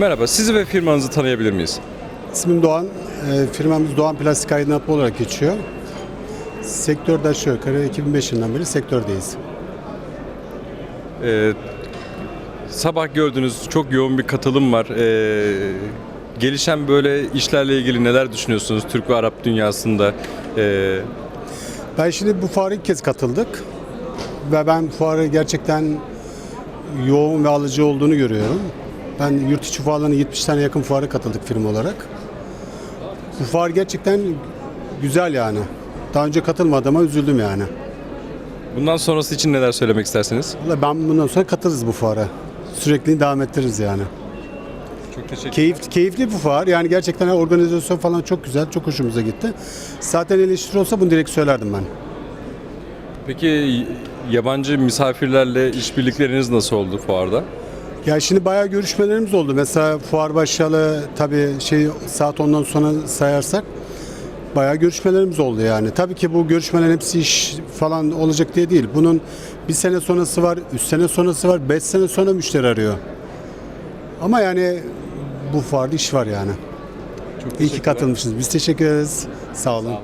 Merhaba, sizi ve firmanızı tanıyabilir miyiz? İsmim Doğan. E, firmamız Doğan Plastik Aydınlatma olarak geçiyor. Sektörde aşağı yukarı 2005 yılından beri sektördeyiz. Ee, sabah gördüğünüz çok yoğun bir katılım var. Ee, gelişen böyle işlerle ilgili neler düşünüyorsunuz Türk ve Arap dünyasında? Ee, Ben şimdi bu fuara ilk kez katıldık. Ve ben fuarı gerçekten yoğun ve alıcı olduğunu görüyorum. Ben yurt içi fuarlarına 70 tane yakın fuara katıldık firma olarak. Bu fuar gerçekten güzel yani. Daha önce katılmadığıma üzüldüm yani. bundan sonrası için neler söylemek istersiniz? Vallahi ben bundan sonra katılırız bu fuara. Sürekli devam ettiririz yani. Çok teşekkür Keyif, keyifli bir fuar. Yani gerçekten organizasyon falan çok güzel. Çok hoşumuza gitti. Zaten eleştiri olsa bunu direkt söylerdim ben. Peki yabancı misafirlerle işbirlikleriniz nasıl oldu fuarda? Ya şimdi bayağı görüşmelerimiz oldu. Mesela fuar başlayalı tabii şey saat 10'dan sonra sayarsak bayağı görüşmelerimiz oldu yani. Tabii ki bu görüşmelerin hepsi iş falan olacak diye değil. Bunun bir sene sonrası var, üç sene sonrası var, beş sene sonra müşteri arıyor. Ama yani bu fuarda iş var yani. Çok İyi ki katılmışsınız. Biz teşekkür ederiz. Sağ olun.